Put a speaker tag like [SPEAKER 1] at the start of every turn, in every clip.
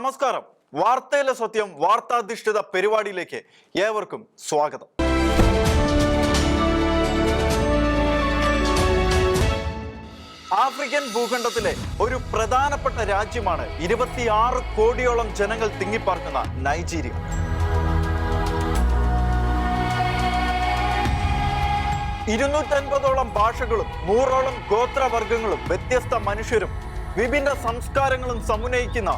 [SPEAKER 1] നമസ്കാരം. വാർത്തയിലെ സത്യം വാർത്താധിഷ്ഠിത പരിപാടിയിലേക്ക് ഏവർക്കും സ്വാഗതം. ആഫ്രിക്കൻ ഭൂഖണ്ഡത്തിലെ ഒരു പ്രധാനപ്പെട്ട രാജ്യമാണ് ഇരുപത്തിയാറ് കോടിയോളം ജനങ്ങൾ തിങ്ങിപ്പാർക്കുന്ന നൈജീരിയ. ഇരുന്നൂറ്റൻപതോളം ഭാഷകളും നൂറോളം ഗോത്രവർഗങ്ങളും വ്യത്യസ്ത മനുഷ്യരും വിഭിന്ന സംസ്കാരങ്ങളും സമന്വയിക്കുന്ന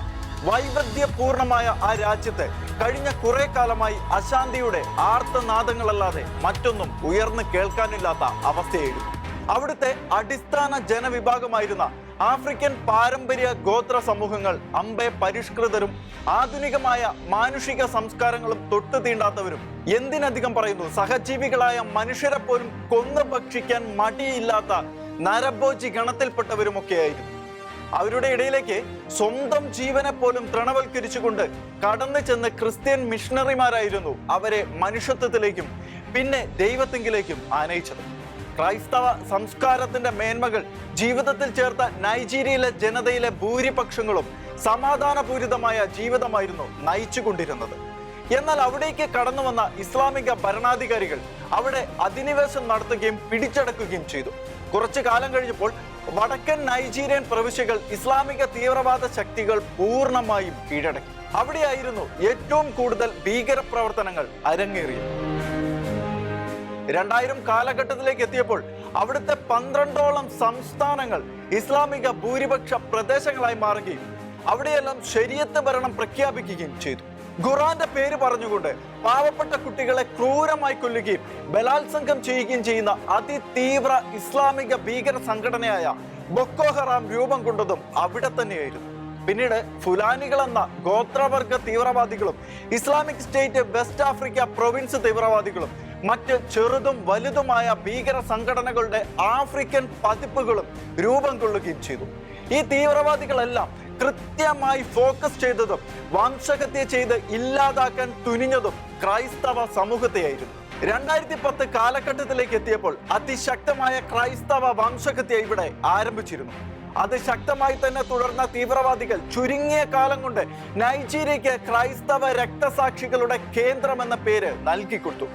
[SPEAKER 1] വൈവിധ്യപൂർണമായ ആ രാജ്യത്ത് കഴിഞ്ഞ കുറെ കാലമായി അശാന്തിയുടെ ആർത്തനാദങ്ങളല്ലാതെ മറ്റൊന്നും ഉയർന്നു കേൾക്കാനില്ലാത്ത അവസ്ഥയായിരുന്നു. അവിടുത്തെ അടിസ്ഥാന ജനവിഭാഗമായിരുന്ന ആഫ്രിക്കൻ പാരമ്പര്യ ഗോത്ര സമൂഹങ്ങൾ അമ്പെ പരിഷ്കൃതരും ആധുനികമായ മാനുഷിക സംസ്കാരങ്ങളും തൊട്ടു തീണ്ടാത്തവരും എന്തിനധികം പറയുന്നു? സഹജീവികളായ മനുഷ്യരെ പോലും കൊന്നു ഭക്ഷിക്കാൻ മടിയില്ലാത്ത നരഭോജി ഗണത്തിൽപ്പെട്ടവരുമൊക്കെയായിരുന്നു. അവരുടെ ഇടയിലേക്ക് സ്വന്തം ജീവനെ പോലും തൃണവൽക്കരിച്ചുകൊണ്ട് കടന്നു ചെന്ന് ക്രിസ്ത്യൻ മിഷണറിമാരായിരുന്നു അവരെ മനുഷ്യത്വത്തിലേക്കും പിന്നെ ദൈവത്തെങ്കിലേക്കും ആനയിച്ചത്. ക്രൈസ്തവ സംസ്കാരത്തിന്റെ മേന്മകൾ ജീവിതത്തിൽ ചേർത്ത നൈജീരിയയിലെ ജനതയിലെ ഭൂരിപക്ഷങ്ങളും സമാധാനപൂരിതമായ ജീവിതമായിരുന്നു നയിച്ചുകൊണ്ടിരുന്നത്. എന്നാൽ അവിടേക്ക് കടന്നു വന്ന ഇസ്ലാമിക ഭരണാധികാരികൾ അവിടെ അധിനിവേശം നടത്തുകയും പിടിച്ചടക്കുകയും ചെയ്തു. കുറച്ചു കാലം കഴിഞ്ഞപ്പോൾ വടക്കൻ നൈജീരിയൻ പ്രവിശ്യകൾ ഇസ്ലാമിക തീവ്രവാദ ശക്തികൾ പൂർണമായും കീഴടക്കി. അവിടെയായിരുന്നു ഏറ്റവും കൂടുതൽ ഭീകര പ്രവർത്തനങ്ങൾ അരങ്ങേറിയത്. രണ്ടായിരം കാലഘട്ടത്തിലേക്ക് എത്തിയപ്പോൾ അവിടുത്തെ പന്ത്രണ്ടോളം സംസ്ഥാനങ്ങൾ ഇസ്ലാമിക ഭൂരിപക്ഷ പ്രദേശങ്ങളായി മാറുകയും അവിടെയെല്ലാം ശരിയത്ത് ഭരണം പ്രഖ്യാപിക്കുകയും ചെയ്തു. ഖുറാന്റെ പേര് പറഞ്ഞുകൊണ്ട് പാവപ്പെട്ട കുട്ടികളെ ക്രൂരമായി കൊല്ലുകയും ബലാത്സംഗം ചെയ്യുകയും ചെയ്യുന്ന അതിതീവ്ര ഇസ്ലാമിക ഭീകര സംഘടനയായ ബൊക്കോ ഹറാം രൂപം കൊണ്ടതും അവിടെ തന്നെയായിരുന്നു. പിന്നീട് ഫുലാനികൾ എന്ന ഗോത്രവർഗ തീവ്രവാദികളും Islamic State West Africa province തീവ്രവാദികളും മറ്റ് ചെറുതും വലുതുമായ ഭീകര സംഘടനകളുടെ ആഫ്രിക്കൻ പതിപ്പുകളും രൂപം കൊള്ളുകയും ചെയ്തു. ഈ തീവ്രവാദികളെല്ലാം കൃത്യമായി ഫോക്കസ് ചെയ്തതും വംശഹത്യ ചെയ്ത് ഇല്ലാതാക്കാൻ തുനിഞ്ഞതും ക്രൈസ്തവ സമൂഹത്തെയായിരുന്നു. രണ്ടായിരത്തി പത്ത് കാലഘട്ടത്തിലേക്ക് എത്തിയപ്പോൾ അതിശക്തമായ ക്രൈസ്തവ വംശഹത്യ ഇവിടെ ആരംഭിച്ചിരുന്നു. അത് ശക്തമായി തന്നെ തുടർന്ന തീവ്രവാദികൾ ചുരുങ്ങിയ കാലം കൊണ്ട് നൈജീരിയക്ക് ക്രൈസ്തവ രക്തസാക്ഷികളുടെ കേന്ദ്രം എന്ന പേര് നൽകിക്കൊടുത്തു.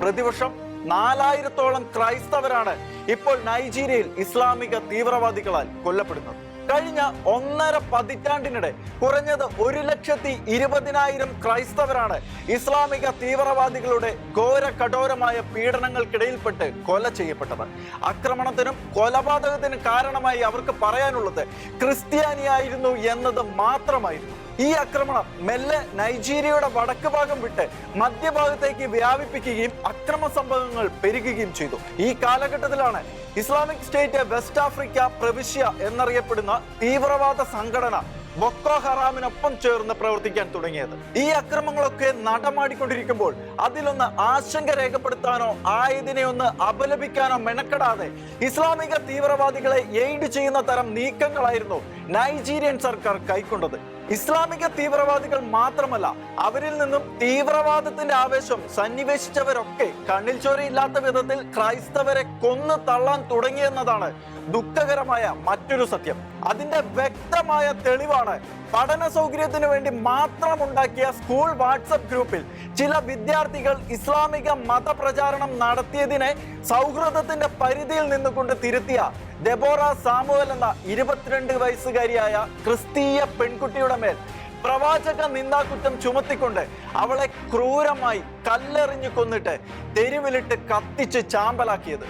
[SPEAKER 1] പ്രതിവർഷം നാലായിരത്തോളം ക്രൈസ്തവരാണ് ഇപ്പോൾ നൈജീരിയയിൽ ഇസ്ലാമിക തീവ്രവാദികളാൽ കൊല്ലപ്പെടുന്നത്. കഴിഞ്ഞ ഒന്നര പതിറ്റാണ്ടിനിടെ കുറഞ്ഞത് ഒരു ലക്ഷത്തി ഇരുപതിനായിരം ക്രൈസ്തവരാണ് ഇസ്ലാമിക തീവ്രവാദികളുടെ ഘോര കഠോരമായ പീഡനങ്ങൾക്കിടയിൽപ്പെട്ട് കൊല ചെയ്യപ്പെട്ടത് ആക്രമണത്തിനും കൊലപാതകത്തിനും കാരണമായി അവർക്ക് പറയാനുള്ളത് ക്രിസ്ത്യാനിയായിരുന്നു എന്നത് മാത്രമായിരുന്നു. ഈ ആക്രമണം മെല്ലെ നൈജീരിയയുടെ വടക്ക് ഭാഗം വിട്ട് മധ്യഭാഗത്തേക്ക് വ്യാപിപ്പിക്കുകയും അക്രമ സംഭവങ്ങൾ പെരുകുകയും ചെയ്തു. ഈ കാലഘട്ടത്തിലാണ് ഇസ്ലാമിക് സ്റ്റേറ്റ് വെസ്റ്റ് ആഫ്രിക്ക പ്രവിശ്യ എന്നറിയപ്പെടുന്ന തീവ്രവാദ സംഘടന ബൊക്കോ ഹറാമിനൊപ്പം ചേർന്ന് പ്രവർത്തിക്കാൻ തുടങ്ങിയത്. ഈ അക്രമങ്ങളൊക്കെ നടമാടിക്കൊണ്ടിരിക്കുമ്പോൾ അതിലൊന്ന് ആശങ്ക രേഖപ്പെടുത്താനോ ആയതിനെ ഒന്ന് അപലപിക്കാനോ മെനക്കെടാതെ ഇസ്ലാമിക തീവ്രവാദികളെ എയ്ഡ് ചെയ്യുന്ന തരം നീക്കങ്ങളായിരുന്നു നൈജീരിയൻ സർക്കാർ കൈക്കൊണ്ടത്. ഇസ്ലാമിക തീവ്രവാദികൾ മാത്രമല്ല അവരിൽ നിന്നും തീവ്രവാദത്തിന്റെ ആവേശം സന്നിവേശിച്ചവരൊക്കെ കണ്ണിൽ ചോരയില്ലാത്ത വിധത്തിൽ ക്രൈസ്തവരെ കൊന്നു തള്ളാൻ തുടങ്ങിയെന്നതാണ് ദുഃഖകരമായ മറ്റൊരു സത്യം. അതിന്റെ വ്യക്തമായ തെളിവാണ് പഠന സൗകര്യത്തിന് വേണ്ടി മാത്രം ഉണ്ടാക്കിയ സ്കൂൾ വാട്സപ്പ് ഗ്രൂപ്പിൽ ചില വിദ്യാർത്ഥികൾ ഇസ്ലാമിക മതപ്രചാരണം നടത്തിയതിനെ സൗഹൃദത്തിന്റെ പരിധിയിൽ നിന്നുകൊണ്ട് തിരുത്തിയ ദെബോറ സാമുവൽ എന്ന ഇരുപത്തിരണ്ട് വയസ്സുകാരിയായ ക്രിസ്തീയ പെൺകുട്ടിയുടെ മേൽ പ്രവാചക നിന്ദാകുറ്റം ചുമത്തിക്കൊണ്ട് അവളെ ക്രൂരമായി കല്ലെറിഞ്ഞു കൊന്നിട്ട് തെരുവിലിട്ട് കത്തിച്ച് ചാമ്പലാക്കിയത്.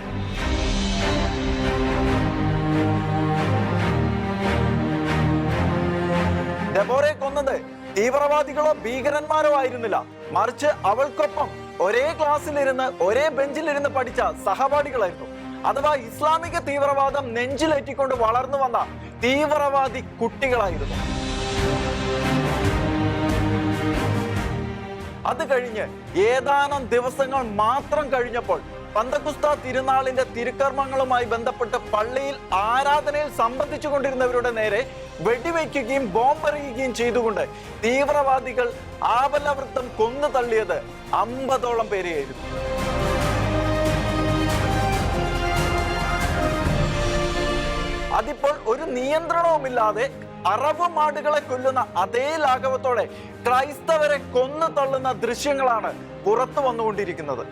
[SPEAKER 1] ഡെബോറെ കൊന്നത് തീവ്രവാദികളോ ഭീകരന്മാരോ ആയിരുന്നില്ല. മറിച്ച് അവൾക്കൊപ്പം ഒരേ ക്ലാസ്സിലിരുന്ന് ഒരേ ബെഞ്ചിലിരുന്ന് പഠിച്ച സഹപാഠികളായിരുന്നു. അഥവാ ഇസ്ലാമിക തീവ്രവാദം നെഞ്ചിലേറ്റിക്കൊണ്ട് വളർന്നു വന്ന തീവ്രവാദി കുട്ടികളായിരുന്നു. അത് കഴിഞ്ഞ് ഏതാനും ദിവസങ്ങൾ മാത്രം കഴിഞ്ഞപ്പോൾ പന്തക്കുസ്ത തിരുനാളിന്റെ തിരുക്കർമ്മങ്ങളുമായി ബന്ധപ്പെട്ട് പള്ളിയിൽ ആരാധനയിൽ സംബന്ധിച്ചു കൊണ്ടിരുന്നവരുടെ നേരെ വെടിവെക്കുകയും ബോംബെറിയുകയും ചെയ്തുകൊണ്ട് തീവ്രവാദികൾ ആപലവൃത്തം കൊന്നു തള്ളിയത് അമ്പതോളം പേരെയായിരുന്നു. അതിപ്പോൾ ഒരു നിയന്ത്രണവുമില്ലാതെ അറബ് മാടുകളെ കൊല്ലുന്ന അതേ ലാഘവത്തോടെ ക്രൈസ്തവരെ കൊന്നു തള്ളുന്ന ദൃശ്യങ്ങളാണ് പുറത്തു വന്നുകൊണ്ടിരിക്കുന്നത്.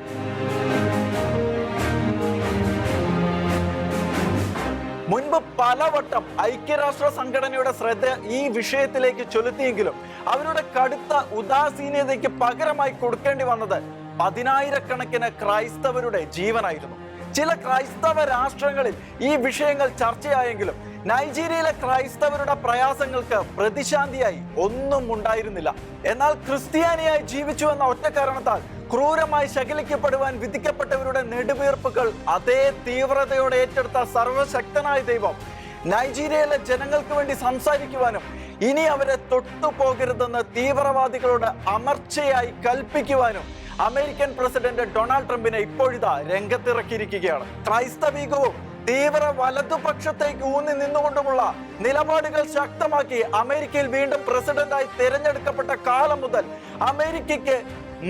[SPEAKER 1] മുൻപ് പലവട്ടം ഐക്യരാഷ്ട്ര സംഘടനയുടെ ശ്രദ്ധ ഈ വിഷയത്തിലേക്ക് ചൊലുത്തിയെങ്കിലും അവരുടെ കടുത്ത ഉദാസീനതയ്ക്ക് പകരമായി കൊടുക്കേണ്ടി വന്നത് പതിനായിരക്കണക്കിന് ക്രൈസ്തവരുടെ ജീവനായിരുന്നു. ചില ക്രൈസ്തവ രാഷ്ട്രങ്ങളിൽ ഈ വിഷയങ്ങൾ ചർച്ചയായെങ്കിലും നൈജീരിയയിലെ ക്രൈസ്തവരുടെ പ്രയാസങ്ങൾക്ക് പ്രതിശാന്തിയായി ഒന്നും ഉണ്ടായിരുന്നില്ല. എന്നാൽ ക്രിസ്ത്യാനിയായി ജീവിച്ചു എന്ന ഒറ്റ കാരണത്താൽ ക്രൂരമായി ശകലിക്കപ്പെടുവാൻ വിധിക്കപ്പെട്ടവരുടെ നെടുവീർപ്പുകൾ അതേ തീവ്രതയോടെ ഏറ്റെടുത്ത സർവശക്തനായ ദൈവം നൈജീരിയയിലെ ജനങ്ങൾക്ക് വേണ്ടി സംസാരിക്കുവാനും ഇനി അവരെ തൊട്ടുപോകരുതെന്ന് തീവ്രവാദികളോട് അമർച്ചയായി കൽപ്പിക്കുവാനും അമേരിക്കൻ പ്രസിഡന്റ് ഡൊണാൾഡ് ട്രംപിനെ ഇപ്പോഴിതാ രംഗത്തിറക്കിയിരിക്കുകയാണ്. ക്രൈസ്തവീകവും തീവ്ര വലതുപക്ഷത്തേക്ക് ഊന്നി നിന്നുകൊണ്ടുമുള്ള നിലപാടുകൾ ശക്തമാക്കി അമേരിക്കയിൽ വീണ്ടും പ്രസിഡന്റായി തിരഞ്ഞെടുക്കപ്പെട്ട കാലം മുതൽ അമേരിക്കയ്ക്ക്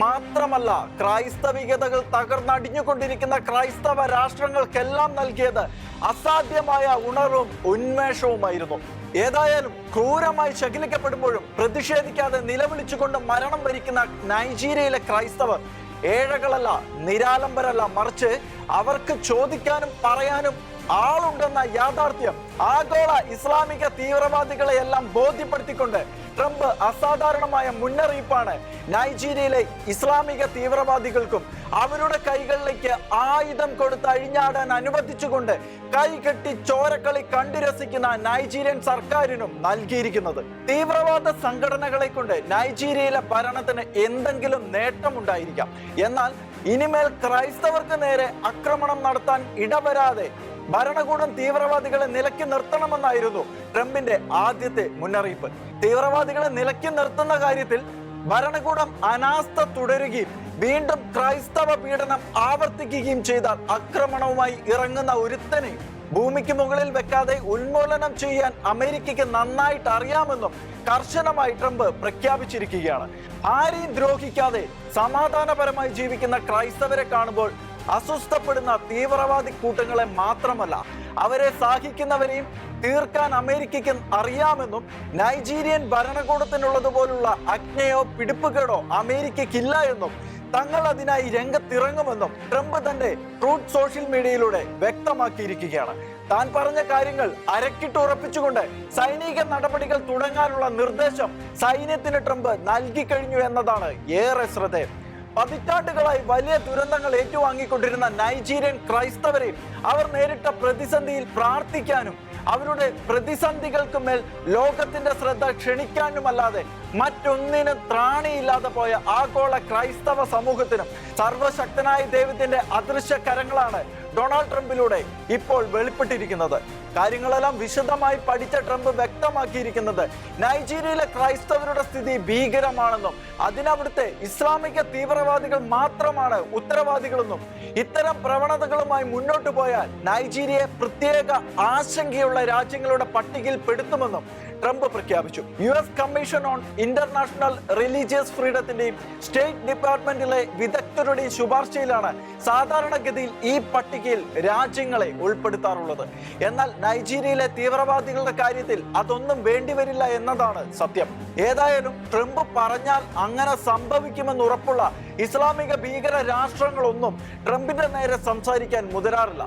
[SPEAKER 1] മാത്രമല്ല ക്രൈസ്തവികതകൾ തകർന്നടിഞ്ഞുകൊണ്ടിരിക്കുന്ന ക്രൈസ്തവ രാഷ്ട്രങ്ങൾക്കെല്ലാം നൽകിയത് അസാധ്യമായ ഉണർവും ഉന്മേഷവുമായിരുന്നു. ഏതായാലും ക്രൂരമായി ശകിലിക്കപ്പെടുമ്പോഴും പ്രതിഷേധിക്കാതെ നിലവിളിച്ചുകൊണ്ട് മരണം വരിക്കുന്ന നൈജീരിയയിലെ ക്രൈസ്തവർ ഏഴകളല്ല നിരാലംബരല്ല മറിച്ച് അവർക്ക് ചോദിക്കാനും പറയാനും ആളുണ്ടെന്ന യാഥാർത്ഥ്യം ആഗോള ഇസ്ലാമിക തീവ്രവാദികളെ എല്ലാം ബോധ്യപ്പെടുത്തിക്കൊണ്ട് ട്രംപ് അസാധാരണമായ മുന്നറിയിപ്പാണ് നൈജീരിയയിലെ ഇസ്ലാമിക തീവ്രവാദികൾക്കും അവരുടെ കൈകളിലേക്ക് ആയുധം കൊടുത്ത് അഴിഞ്ഞാടാൻ അനുവദിച്ചുകൊണ്ട് കൈകെട്ടി ചോരക്കളി കണ്ടുരസിക്കുന്ന നൈജീരിയൻ സർക്കാരിനും നൽകിയിരിക്കുന്നത്. തീവ്രവാദ സംഘടനകളെ കൊണ്ട് നൈജീരിയയിലെ ഭരണത്തിന് എന്തെങ്കിലും നേട്ടമുണ്ടായിരിക്കാം. എന്നാൽ ഇനിമേൽ ക്രൈസ്തവർക്ക് നേരെ ആക്രമണം നടത്താൻ ഇടവരാതെ ഭരണകൂടം തീവ്രവാദികളെ നിലയ്ക്ക് നിർത്തണമെന്നായിരുന്നു ട്രംപിന്റെ ആദ്യത്തെ മുന്നറിയിപ്പ്. തീവ്രവാദികളെ നിലയ്ക്ക് നിർത്തുന്ന കാര്യത്തിൽ ഭരണകൂടം അനാസ്ഥ തുടരുകയും വീണ്ടും ക്രൈസ്തവ പീഡനം ആവർത്തിക്കുകയും ചെയ്താൽ ആക്രമണവുമായി ഇറങ്ങുന്ന ഒരുത്തനെ ഭൂമിക്ക് മുകളിൽ വെക്കാതെ ഉന്മൂലനം ചെയ്യാൻ അമേരിക്കയ്ക്ക് നന്നായിട്ട് അറിയാമെന്നും കർശനമായി ട്രംപ് പ്രഖ്യാപിച്ചിരിക്കുകയാണ്. ആരെയും ദ്രോഹിക്കാതെ സമാധാനപരമായി ജീവിക്കുന്ന ക്രൈസ്തവരെ കാണുമ്പോൾ അസ്വസ്ഥപ്പെടുന്ന തീവ്രവാദി കൂട്ടങ്ങളെ മാത്രമല്ല അവരെ സാഹിക്കുന്നവരെയും തീർക്കാൻ അമേരിക്കയ്ക്ക് അറിയാമെന്നും നൈജീരിയൻ ഭരണകൂടത്തിനുള്ളതുപോലുള്ള അജ്ഞയോ പിടിപ്പുകേടോ അമേരിക്കയ്ക്കില്ല എന്നും തങ്ങൾ അതിനായി രംഗത്തിറങ്ങുമെന്നും ട്രംപ് തന്റെ ട്രൂത്ത് സോഷ്യൽ മീഡിയയിലൂടെ വ്യക്തമാക്കിയിരിക്കുകയാണ്. താൻ പറഞ്ഞ കാര്യങ്ങൾ അരക്കിട്ടുറപ്പിച്ചുകൊണ്ട് സൈനിക നടപടികൾ തുടങ്ങാനുള്ള നിർദ്ദേശം സൈന്യത്തിന് ട്രംപ് നൽകി കഴിഞ്ഞു എന്നതാണ് ഏറെ ശ്രദ്ധേയം. പതിറ്റാണ്ടുകളായി വലിയ ദുരന്തങ്ങൾ ഏറ്റുവാങ്ങിക്കൊണ്ടിരുന്ന നൈജീരിയൻ ക്രൈസ്തവരെയും അവർ നേരിട്ട പ്രതിസന്ധിയിൽ പ്രാർത്ഥിക്കാനും അവരുടെ പ്രതിസന്ധികൾക്ക് മേൽ ലോകത്തിന്റെ ശ്രദ്ധ ക്ഷണിക്കാനുമല്ലാതെ മറ്റൊന്നിനും ത്രാണിയില്ലാതെ പോയ ആഗോള ക്രൈസ്തവ സമൂഹത്തിനും സർവശക്തനായ ദൈവത്തിന്റെ അദൃശ്യ കരങ്ങളാണ് ഡൊണാൾഡ് ട്രംപിലൂടെ ഇപ്പോൾ വെളിപ്പെട്ടിരിക്കുന്നത്. കാര്യങ്ങളെല്ലാം വിശദമായി പഠിച്ച ട്രംപ് വ്യക്തമാക്കിയിരിക്കുന്നത്. നൈജീരിയയിലെ ക്രൈസ്തവരുടെ സ്ഥിതി ഭീകരമാണെന്നും അതിനവിടുത്തെ ഇസ്ലാമിക തീവ്രവാദികൾ മാത്രമാണ് ഉത്തരവാദികളെന്നും ഇത്തരം പ്രവണതകളുമായി മുന്നോട്ടു പോയാൽ നൈജീരിയയെ പ്രത്യേക ആശങ്കയുള്ള രാജ്യങ്ങളുടെ പട്ടികയിൽ പെടുത്തുമെന്നും ട്രംപ് പ്രഖ്യാപിച്ചു. U S commission on international religious ഫ്രീഡത്തിന്റെയും state ഡിപ്പാർട്ട്മെന്റിലെ വിദഗ്ധരുടെയും ശുപാർശയിലാണ് സാധാരണഗതിയിൽ ഈ പട്ടികയിൽ രാജ്യങ്ങളെ ഉൾപ്പെടുത്താറുള്ളത്. എന്നാൽ നൈജീരിയയിലെ തീവ്രവാദികളുടെ കാര്യത്തിൽ അതൊന്നും വേണ്ടിവരില്ല എന്നതാണ് സത്യം. ഏതായാലും ട്രംപ് പറഞ്ഞാൽ അങ്ങനെ സംഭവിക്കുമെന്ന് ഉറപ്പുള്ള ഇസ്ലാമിക ഭീകര രാഷ്ട്രങ്ങളൊന്നും ട്രംപിന്റെ നേരെ സംസാരിക്കാൻ മുതിരാറില്ല.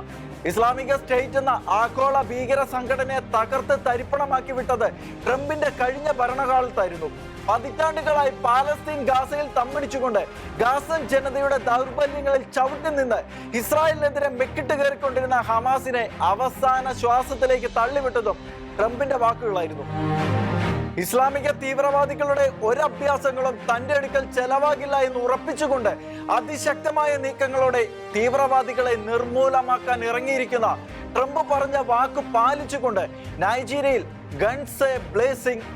[SPEAKER 1] ഇസ്ലാമിക സ്റ്റേറ്റ് എന്ന ആഗോള ഭീകര സംഘടനയെ തകർത്ത് തരിപ്പണമാക്കി വിട്ടത് ട്രംപിന്റെ കഴിഞ്ഞ ഭരണകാലത്തായിരുന്നു. പതിറ്റാണ്ടുകളായി പാലസ്തീൻ ഗാസയിൽ തമ്മടിച്ചുകൊണ്ട് ഗാസൻ ജനതയുടെ ദൗർബല്യങ്ങളിൽ ചവിട്ടി നിന്ന് ഇസ്രായേലിനെതിരെ മെക്കിട്ട് കയറിക്കൊണ്ടിരുന്ന ഹമാസിനെ അവസാന ശ്വാസത്തിലേക്ക് തള്ളിവിട്ടതും ട്രംപിന്റെ വാക്കുകളായിരുന്നു. ഇസ്ലാമിക തീവ്രവാദികളുടെ ഒരഭ്യാസങ്ങളും തന്റെ അടുക്കൽ ചെലവാകില്ല എന്ന് ഉറപ്പിച്ചുകൊണ്ട് അതിശക്തമായ നീക്കങ്ങളോടെ തീവ്രവാദികളെ നിർമൂലമാക്കാൻ ഇറങ്ങിയിരിക്കുന്ന ട്രംപ് പറഞ്ഞ വാക്ക് പാലിച്ചുകൊണ്ട് നൈജീരിയയിൽ ഗൺസ് എ ബ്ലേസിംഗ്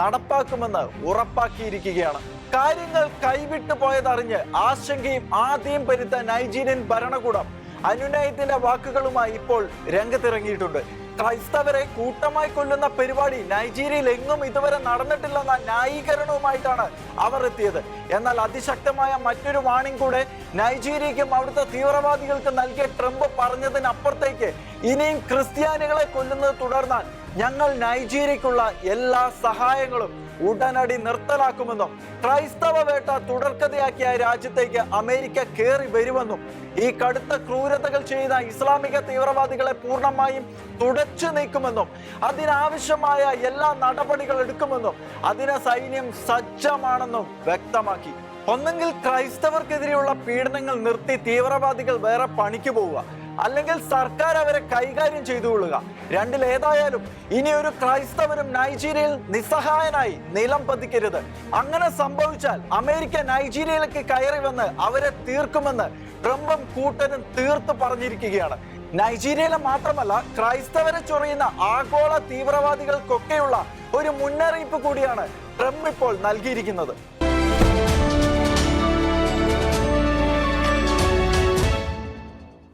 [SPEAKER 1] നടപ്പാക്കുമെന്ന് ഉറപ്പാക്കിയിരിക്കുകയാണ്. കാര്യങ്ങൾ കൈവിട്ടു പോയതറിഞ്ഞ് ആശങ്കയും ആദ്യം പെരുത്ത നൈജീരിയൻ ഭരണകൂടം അനുനയത്തിന്റെ വാക്കുകളുമായി ഇപ്പോൾ രംഗത്തിറങ്ങിയിട്ടുണ്ട്. ക്രൈസ്തവരെ കൂട്ടമായി കൊല്ലുന്ന പരിപാടി നൈജീരിയയിൽ എങ്ങും ഇതുവരെ നടന്നിട്ടില്ലെന്ന ന്യായീകരണവുമായിട്ടാണ് അവർ എത്തിയത്. എന്നാൽ അതിശക്തമായ മറ്റൊരു വാണിംഗ് കൂടെ നൈജീരിയയ്ക്കും അവിടുത്തെ തീവ്രവാദികൾക്ക് നൽകിയ ട്രംപ് പറഞ്ഞതിനപ്പുറത്തേക്ക് ഇനിയും ക്രിസ്ത്യാനികളെ കൊല്ലുന്നത് തുടർന്നാൽ ഞങ്ങൾ നൈജീരിയക്കുള്ള എല്ലാ സഹായങ്ങളും ഉടനടി നിർത്തലാക്കുമെന്നും ക്രൈസ്തവ വേട്ട തുടർക്കഥയാക്കിയ രാജ്യത്തേക്ക് അമേരിക്ക കയറി വരുമെന്നും ഈ കടുത്ത ക്രൂരതകൾ ചെയ്ത ഇസ്ലാമിക തീവ്രവാദികളെ പൂർണമായും തുടച്ചു നീക്കുമെന്നും അതിനാവശ്യമായ എല്ലാ നടപടികൾ എടുക്കുമെന്നും അതിന് സൈന്യം സജ്ജമാണെന്നും വ്യക്തമാക്കി. ഒന്നെങ്കിൽ ക്രൈസ്തവർക്കെതിരെയുള്ള പീഡനങ്ങൾ നിർത്തി തീവ്രവാദികൾ വേറെ പണിക്ക് പോവുക. അല്ലെങ്കിൽ സർക്കാർ അവരെ കൈകാര്യം ചെയ്തുകൊള്ളുക രണ്ടിലേതായാലും ഇനി ഒരു ക്രൈസ്തവരും നൈജീരിയയിൽ നിസ്സഹായനായി നിലം പതിക്കരുത്. അങ്ങനെ സംഭവിച്ചാൽ അമേരിക്ക നൈജീരിയയിലേക്ക് കയറി വന്ന് അവരെ തീർക്കുമെന്ന് ട്രംപും കൂട്ടനും തീർത്ത് പറഞ്ഞിരിക്കുകയാണ്. നൈജീരിയയിലെ മാത്രമല്ല ക്രൈസ്തവരെ ചൊറിയുന്ന ആഗോള തീവ്രവാദികൾക്കൊക്കെയുള്ള ഒരു മുന്നറിയിപ്പ് കൂടിയാണ് ട്രംപ് ഇപ്പോൾ നൽകിയിരിക്കുന്നത്.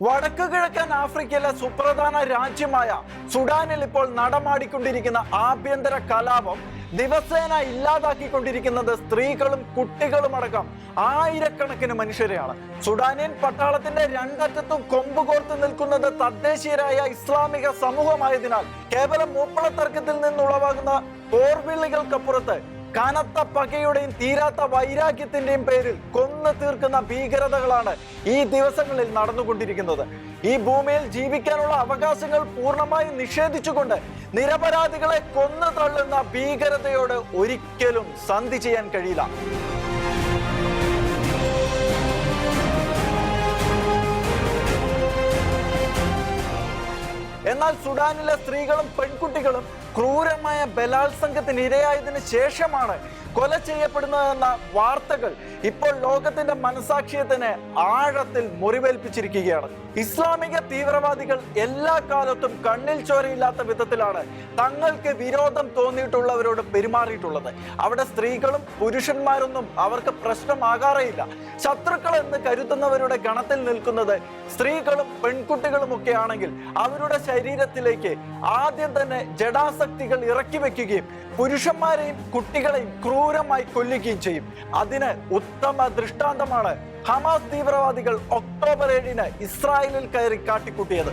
[SPEAKER 1] വടക്കു കിഴക്കൻ ആഫ്രിക്കയിലെ സുപ്രധാന രാജ്യമായ സുഡാനിൽ ഇപ്പോൾ നടമാടിക്കൊണ്ടിരിക്കുന്ന ആഭ്യന്തര കലാപം ദിവസേന ഇല്ലാതാക്കിക്കൊണ്ടിരിക്കുന്നത് സ്ത്രീകളും കുട്ടികളും അടക്കം ആയിരക്കണക്കിന് മനുഷ്യരെയാണ്. സുഡാനിയൻ പട്ടാളത്തിന്റെ രണ്ടറ്റത്തും കൊമ്പ് കോർത്ത് നിൽക്കുന്നത് തദ്ദേശീയരായ ഇസ്ലാമിക സമൂഹമായതിനാൽ കേവലം മൂപ്പള തർക്കത്തിൽ നിന്നുളവാകുന്ന പോർവിളികൾക്കപ്പുറത്ത് കനത്ത പകയുടെയും തീരാത്ത വൈരാഗ്യത്തിന്റെയും പേരിൽ കൊന്നു തീർക്കുന്ന ഭീകരതകളാണ് ഈ ദിവസങ്ങളിൽ നടന്നുകൊണ്ടിരിക്കുന്നത്. ഈ ഭൂമിയിൽ ജീവിക്കാനുള്ള അവകാശങ്ങൾ പൂർണമായി നിഷേധിച്ചുകൊണ്ട് നിരപരാധികളെ കൊന്നു തള്ളുന്ന ഭീകരതയോട് ഒരിക്കലും സന്ധി ചെയ്യാൻ കഴിയില്ല. എന്നാൽ സുഡാനിലെ സ്ത്രീകളും പെൺകുട്ടികളും ക്രൂരമായ ബലാത്സംഗത്തിന് ഇരയായതിനു ശേഷമാണ് കൊല ചെയ്യപ്പെടുന്നതെന്ന വാർത്തകൾ ഇപ്പോൾ ലോകത്തിന്റെ മനസാക്ഷിയത്തിന് ആഴത്തിൽ മുറിവേൽപ്പിച്ചിരിക്കുകയാണ്. ഇസ്ലാമിക തീവ്രവാദികൾ എല്ലാ കാലത്തും കണ്ണിൽ ചോരയില്ലാത്ത വിധത്തിലാണ് തങ്ങൾക്ക് വിരോധം തോന്നിയിട്ടുള്ളവരോട് പെരുമാറിയിട്ടുള്ളത്. അവിടെ സ്ത്രീകളും പുരുഷന്മാരൊന്നും അവർക്ക് പ്രശ്നമാകാറേയില്ല. ശത്രുക്കൾ എന്ന് കരുതുന്നവരുടെ ഗണത്തിൽ നിൽക്കുന്നത് സ്ത്രീകളും പെൺകുട്ടികളും ഒക്കെ ആണെങ്കിൽ അവരുടെ ശരീരത്തിലേക്ക് ആദ്യം തന്നെ ജഡാസക്തികൾ ഇറക്കി വെക്കുകയും പുരുഷന്മാരെയും കുട്ടികളെയും ക്രൂരമായി കൊല്ലുകയും ചെയ്യും. അതിന് ഉത്തമ ദൃഷ്ടാന്തമാണ് ഹമാസ് തീവ്രവാദികൾ ഒക്ടോബർ ഏഴിന് ഇസ്രായേലിൽ കയറി കാട്ടിക്കൂട്ടിയത്.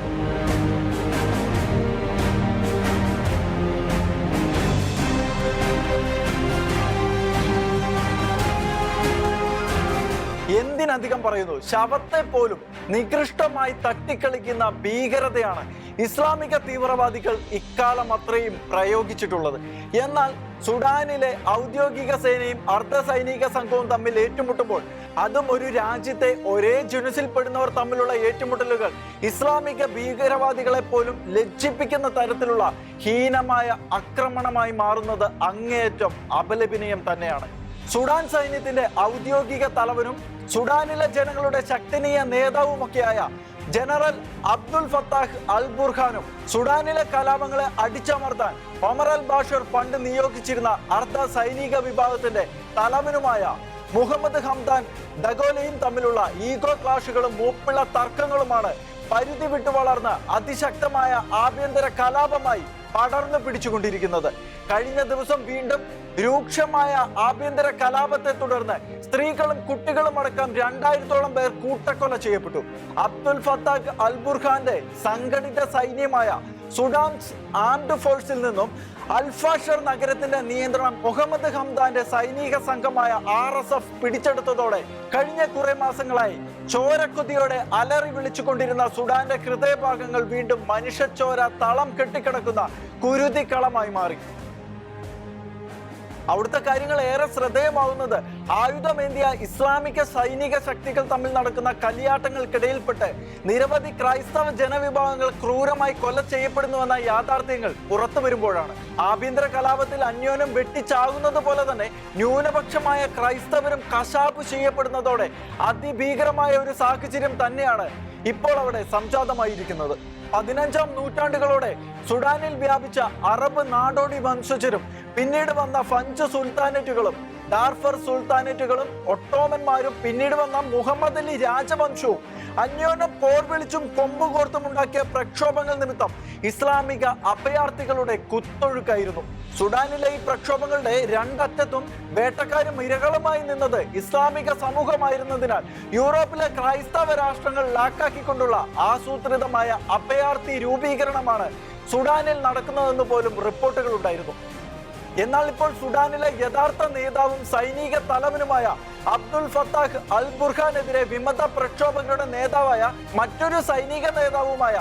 [SPEAKER 1] എന്തിനധികം പറയുന്നു? ശവത്തെ പോലും നികൃഷ്ടമായി തട്ടിക്കളിക്കുന്ന ഭീകരതയാണ് ഇസ്ലാമിക തീവ്രവാദികൾ ഇക്കാലം അത്രയും പ്രയോഗിച്ചിട്ടുള്ളത്. എന്നാൽ സുഡാനിലെ ഔദ്യോഗിക സേനയും അർദ്ധ സൈനിക സംഘവും തമ്മിൽ ഏറ്റുമുട്ടുമ്പോൾ അതും ഒരു രാജ്യത്തെ ഒരേ ജുനുസിൽപ്പെടുന്നവർ തമ്മിലുള്ള ഏറ്റുമുട്ടലുകൾ ഇസ്ലാമിക ഭീകരവാദികളെ പോലും ലജ്ജിപ്പിക്കുന്ന തരത്തിലുള്ള ഹീനമായ ആക്രമണമായി മാറുന്നത് അങ്ങേയറ്റം അപലപനീയം തന്നെയാണ്. സുഡാൻ സൈന്യത്തിന്റെ ഔദ്യോഗിക തലവനും സുഡാനിലെ ജനങ്ങളുടെ ശക്തനീയ നേതാവുമൊക്കെയായ ജനറൽ അബ്ദുൽ ഫത്താഹ് അൽ ബുർഖാനും സുഡാനിലെ കലാപങ്ങളെ അടിച്ചമർത്താൻ ഒമർ അൽ ബാഷർ പണ്ട് നിയോഗിച്ചിരുന്ന അർദ്ധ സൈനിക വിഭാഗത്തിന്റെ തലവനുമായ മുഹമ്മദ് ഹംദാൻ ദഗോലയും തമ്മിലുള്ള ഈഗോ ക്ലാഷുകളും മൂപ്പിള്ള തർക്കങ്ങളുമാണ് പരിധി വിട്ടു വളർന്ന് അതിശക്തമായ ആഭ്യന്തര കലാപമായി പടർന്നു പിടിച്ചുകൊണ്ടിരിക്കുന്നത്. കഴിഞ്ഞ ദിവസം വീണ്ടും രൂക്ഷമായ ആഭ്യന്തര കലാപത്തെ തുടർന്ന് സ്ത്രീകളും കുട്ടികളും അടക്കം രണ്ടായിരത്തോളം പേർ കൂട്ടക്കൊല ചെയ്യപ്പെട്ടു. അബ്ദുൽ ഫത്താഖ് അൽ ബുർഖാന്റെ സംഘടിത സൈന്യമായ സുഡാൻ ആംഡ് ഫോഴ്സിൽ നിന്നും അൽഫാഷർ നഗരത്തിന്റെ നിയന്ത്രണം മുഹമ്മദ് ഹംദാന്റെ സൈനിക സംഘമായ ആർ എസ് എഫ് പിടിച്ചെടുത്തതോടെ കഴിഞ്ഞ കുറെ മാസങ്ങളായി ചോരക്കുതിയോടെ അലറി വിളിച്ചുകൊണ്ടിരുന്ന സുഡാന്റെ ഹൃദയഭാഗങ്ങൾ വീണ്ടും മനുഷ്യച്ചോര തളം കെട്ടിക്കിടക്കുന്ന കുരുതിക്കളമായി മാറി. അവിടുത്തെ കാര്യങ്ങൾ ഏറെ ശ്രദ്ധേയമാവുന്നത് ആയുധമേന്തിയ ഇസ്ലാമിക സൈനിക ശക്തികൾ തമ്മിൽ നടക്കുന്ന കലിയാട്ടങ്ങൾക്കിടയിൽപ്പെട്ട് നിരവധി ക്രൈസ്തവ ജനവിഭാഗങ്ങൾ ക്രൂരമായി കൊല ചെയ്യപ്പെടുന്നുവെന്ന യാഥാർത്ഥ്യങ്ങൾ പുറത്തു വരുമ്പോഴാണ്. ആഭ്യന്തര കലാപത്തിൽ അന്യോന്യം വെട്ടിച്ചാകുന്നത് പോലെ തന്നെ ന്യൂനപക്ഷമായ ക്രൈസ്തവരും കശാപ്പ് ചെയ്യപ്പെടുന്നതോടെ അതിഭീകരമായ ഒരു സാഹചര്യം തന്നെയാണ് ഇപ്പോൾ അവിടെ സംജാതമായിരിക്കുന്നത്. പതിനഞ്ചാം നൂറ്റാണ്ടുകളോടെ സുഡാനിൽ വ്യാപിച്ച അറബ് നാടോടി വംശജരും പിന്നീട് വന്ന ഫഞ്ച് സുൽത്താനറ്റുകളും ഡാർഫർ സുൽത്താനേറ്റുകളും ഒട്ടോമന്മാരും പിന്നീട് വന്ന മുഹമ്മദ് അലി രാജവംശവും അന്യോന്യം പോർ വിളിച്ചും കൊമ്പ് കോർത്തും ഉണ്ടാക്കിയ പ്രക്ഷോഭങ്ങൾ നിമിത്തം ഇസ്ലാമിക അഭയാർത്ഥികളുടെ കുത്തൊഴുക്കായിരുന്നു. സുഡാനിലെ ഈ പ്രക്ഷോഭങ്ങളുടെ രണ്ടറ്റത്തും വേട്ടക്കാരും ഇരകളുമായി നിന്നത് ഇസ്ലാമിക സമൂഹമായിരുന്നതിനാൽ യൂറോപ്പിലെ ക്രൈസ്തവ രാഷ്ട്രങ്ങൾ ലാക്കാക്കിക്കൊണ്ടുള്ള ആസൂത്രിതമായ അഭയാർത്ഥി രൂപീകരണമാണ് സുഡാനിൽ നടക്കുന്നതെന്ന് പോലും റിപ്പോർട്ടുകൾ ഉണ്ടായിരുന്നു. എന്നാൽ ഇപ്പോൾ സുഡാനിലെ യഥാർത്ഥ നേതാവും സൈനിക തലവനുമായ അബ്ദുൽ ഫത്താഹ് അൽ ബുർഖാനെതിരെ വിമത പ്രക്ഷോഭങ്ങളുടെ നേതാവായ മറ്റൊരു സൈനിക നേതാവുമായ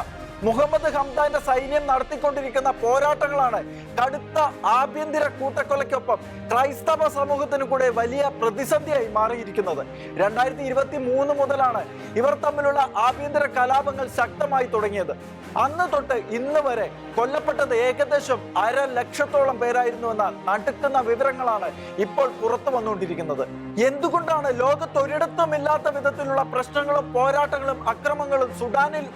[SPEAKER 1] മുഹമ്മദ് ഹംദാന്റെ സൈന്യം നടത്തിക്കൊണ്ടിരിക്കുന്ന പോരാട്ടങ്ങളാണ് കടുത്ത ആഭ്യന്തര കൂട്ടക്കൊലയ്ക്കൊപ്പം ക്രൈസ്തവ സമൂഹത്തിന് കൂടെ വലിയ പ്രതിസന്ധിയായി മാറിയിരിക്കുന്നത്. രണ്ടായിരത്തി ഇരുപത്തി മൂന്ന് മുതലാണ് ഇവർ തമ്മിലുള്ള ആഭ്യന്തര കലാപങ്ങൾ ശക്തമായി തുടങ്ങിയത്. അന്ന് തൊട്ട് ഇന്ന് വരെ കൊല്ലപ്പെട്ടത് ഏകദേശം അര ലക്ഷത്തോളം പേരായിരുന്നുവെന്ന നടുക്കുന്ന വിവരങ്ങളാണ് ഇപ്പോൾ പുറത്തു വന്നുകൊണ്ടിരിക്കുന്നത്. എന്തുകൊണ്ടാണ് ലോകത്തൊരിടത്തും ഇല്ലാത്ത വിധത്തിലുള്ള പ്രശ്നങ്ങളും പോരാട്ടങ്ങളും അക്രമങ്ങളും സുഡാനിൽ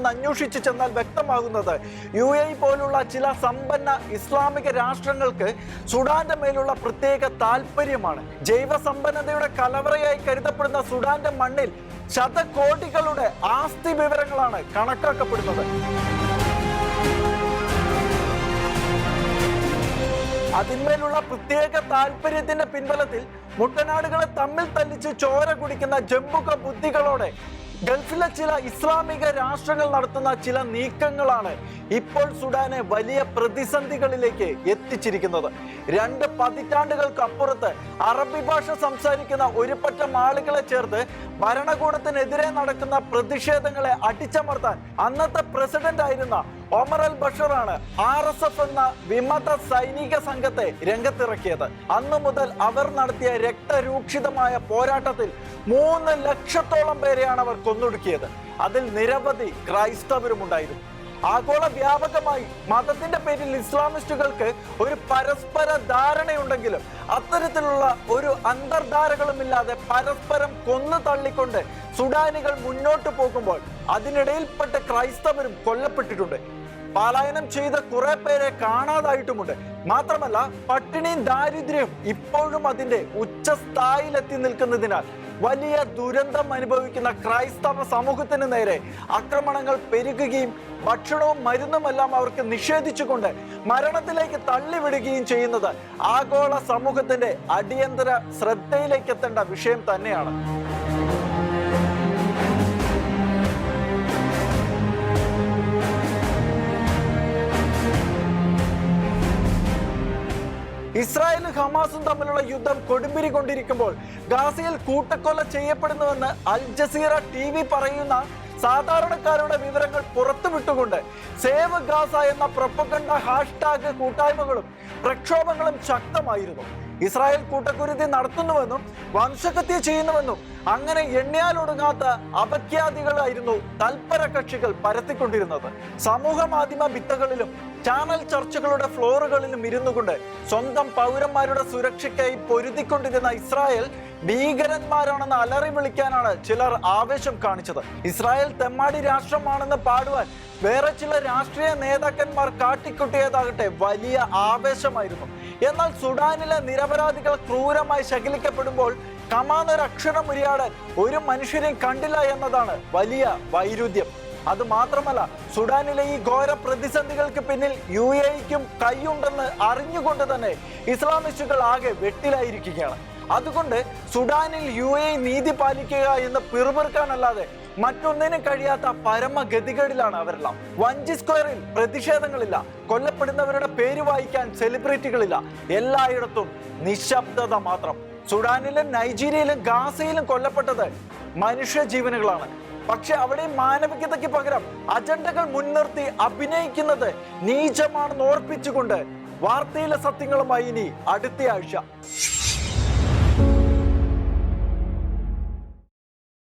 [SPEAKER 1] ഉടലെടുത്തുകൊണ്ടിരിക്കുന്നതെന്ന് അന്വേഷിച്ചു ചെന്നാൽ വ്യക്തമാകുന്നത് യു എ പോലുള്ള ചില സമ്പന്ന ഇസ്ലാമിക രാഷ്ട്രങ്ങൾക്ക് സുഡാന്റെ മേലുള്ള പ്രത്യേക താല്പര്യമാണ്. ജൈവ സമ്പന്നതയുടെ കലവറയായി കരുതപ്പെടുന്ന സുഡാന്റെ മണ്ണിൽ ശതകോടികളുടെ ആസ്തി വിവരങ്ങളാണ് കണക്കാക്കപ്പെടുന്നത്. അതിന്മേലുള്ള പ്രത്യേക താല്പര്യത്തിന്റെ പിൻബലത്തിൽ മുട്ടനാടുകളെ തമ്മിൽ തല്ലിച്ച് ചോര കുടിക്കുന്ന ജമ്പുക ബുദ്ധികളോടെ ഗൾഫിലെ ചില ഇസ്ലാമിക രാഷ്ട്രങ്ങൾ നടത്തുന്ന ചില നീക്കങ്ങളാണ് ഇപ്പോൾ സുഡാനെ വലിയ പ്രതിസന്ധികളിലേക്ക് എത്തിച്ചിരിക്കുന്നത്. രണ്ട് പതിറ്റാണ്ടുകൾക്ക് അപ്പുറത്ത് അറബി ഭാഷ സംസാരിക്കുന്ന ഒരു പറ്റം ആളുകളെ ചേർത്ത് ഭരണകൂടത്തിനെതിരെ നടക്കുന്ന പ്രതിഷേധങ്ങളെ അടിച്ചമർത്താൻ അന്നത്തെ പ്രസിഡന്റ് ആയിരുന്ന ഒമർ അൽ ബഷറാണ് ആർ എസ് എഫ് എന്ന വിമത സൈനിക സംഘത്തെ രംഗത്തിറക്കിയത്. അന്നു മുതൽ അവർ നടത്തിയ രക്തരൂക്ഷിതമായ പോരാട്ടത്തിൽ മൂന്ന് ലക്ഷത്തോളം പേരെയാണ് അവർ കൊന്നൊടുക്കിയത്. അതിൽ നിരവധി ക്രൈസ്തവരും ഉണ്ടായിരുന്നു ആഗോള വ്യാപകമായി മതത്തിന്റെ പേരിൽ ഇസ്ലാമിസ്റ്റുകൾക്ക് ഒരു പരസ്പര ധാരണയുണ്ടെങ്കിലും അത്തരത്തിലുള്ള ഒരു അന്തർധാരകളുമില്ലാതെ പരസ്പരം കൊന്നു തള്ളിക്കൊണ്ട് സുഡാനികൾ മുന്നോട്ട് പോകുമ്പോൾ അതിനിടയിൽപ്പെട്ട ക്രൈസ്തവരും കൊല്ലപ്പെട്ടിട്ടുണ്ട്. പലായനം ചെയ്ത കുറെ പേരെ കാണാതായിട്ടുമുണ്ട്. മാത്രമല്ല പട്ടിണിയും ദാരിദ്ര്യവും ഇപ്പോഴും അതിന്റെ ഉച്ചസ്ഥായിലെത്തി നിൽക്കുന്നതിനാൽ വലിയ ദുരന്തം അനുഭവിക്കുന്ന ക്രൈസ്തവ സമൂഹത്തിന് നേരെ ആക്രമണങ്ങൾ പെരുകുകയും ഭക്ഷണവും മരുന്നുമെല്ലാം അവർക്ക് നിഷേധിച്ചുകൊണ്ട് മരണത്തിലേക്ക് തള്ളിവിടുകയും ചെയ്യുന്നത് ആഗോള സമൂഹത്തിന്റെ അടിയന്തര ശ്രദ്ധയിലേക്ക് എത്തേണ്ട വിഷയം തന്നെയാണ്. ഇസ്രായേലും ഹമാസും തമ്മിലുള്ള യുദ്ധം കൊടുമ്പിരി കൊണ്ടിരിക്കുമ്പോൾ ഗാസയിൽ കൂട്ടക്കൊല ചെയ്യപ്പെടുന്നുവെന്ന് അൽ ജസീറ ടി വി പറയുന്ന സാധാരണക്കാരുടെ വിവരങ്ങൾ പുറത്തുവിട്ടുകൊണ്ട് സേവ് ഗാസ എന്ന പ്രൊപ്പഗണ്ട ഹാഷ്ടാഗ് കൂട്ടായ്മകളും പ്രക്ഷോഭങ്ങളും ശക്തമായിരുന്നു. ഇസ്രായേൽ കൂട്ടക്കുരുതി നടത്തുന്നുവെന്നും വംശഹത്യ ചെയ്യുന്നുവെന്നും അങ്ങനെ എണ്ണിയാലൊടുങ്ങാത്ത അപഖ്യാതികളായിരുന്നു തൽപര കക്ഷികൾ പരത്തിക്കൊണ്ടിരുന്നത്. സമൂഹ മാധ്യമ ഭിത്തകളിലും ചാനൽ ചർച്ചകളുടെ ഫ്ലോറുകളിലും ഇരുന്നുകൊണ്ട് സ്വന്തം പൗരന്മാരുടെ സുരക്ഷയ്ക്കായി പൊരുതിക്കൊണ്ടിരുന്ന ഇസ്രായേൽ ഭീകരന്മാരാണെന്ന് അലറി വിളിക്കാനാണ് ചിലർ ആവേശം കാണിച്ചത്. ഇസ്രായേൽ തെമ്മാടി രാഷ്ട്രമാണെന്ന് പാടുവാൻ വേറെ ചില രാഷ്ട്രീയ നേതാക്കന്മാർ കാട്ടിക്കുട്ടിയതാകട്ടെ വലിയ ആവേശമായിരുന്നു. എന്നാൽ സുഡാനിലെ നിരപരാധികൾ ക്രൂരമായി ശകലിക്കപ്പെടുമ്പോൾ കമാന്നൊരു അക്ഷരം ഉരിയാടാൻ ഒരു മനുഷ്യരെയും കണ്ടില്ല എന്നതാണ് വലിയ വൈരുദ്ധ്യം. അത് മാത്രമല്ല സുഡാനിലെ ഈ ഘോര പ്രതിസന്ധികൾക്ക് പിന്നിൽ യു എക്കും കൈയുണ്ടെന്ന് അറിഞ്ഞുകൊണ്ട് തന്നെ ഇസ്ലാമിസ്റ്റുകൾ ആകെ വെട്ടിലായിരിക്കുകയാണ്. അതുകൊണ്ട് സുഡാനിൽ യു എ നീതി പാലിക്കുക എന്ന് പിറുപിറുക്കാനല്ലാതെ മറ്റൊന്നിനും കഴിയാത്ത പരമഗതികളിലാണ് അവരെല്ലാം. വഞ്ചി സ്ക്വയറിൽ പ്രതിഷേധങ്ങളില്ല. കൊല്ലപ്പെടുന്നവരുടെ പേര് വായിക്കാൻ സെലിബ്രിറ്റികളില്ല. എല്ലായിടത്തും നിശബ്ദത മാത്രം. സുഡാനിലും നൈജീരിയയിലും ഗാസയിലും കൊല്ലപ്പെട്ടത് മനുഷ്യ ജീവനുകളാണ് പക്ഷെ അവിടെ മാനവികതയ്ക്ക് പകരം അജണ്ടകൾ മുൻനിർത്തി അഭിനയിക്കുന്നത് നീചമാണെന്ന് ഓർപ്പിച്ചുകൊണ്ട് വാർത്തയിലെ സത്യങ്ങളുമായി ഇനി അടുത്ത ആഴ്ച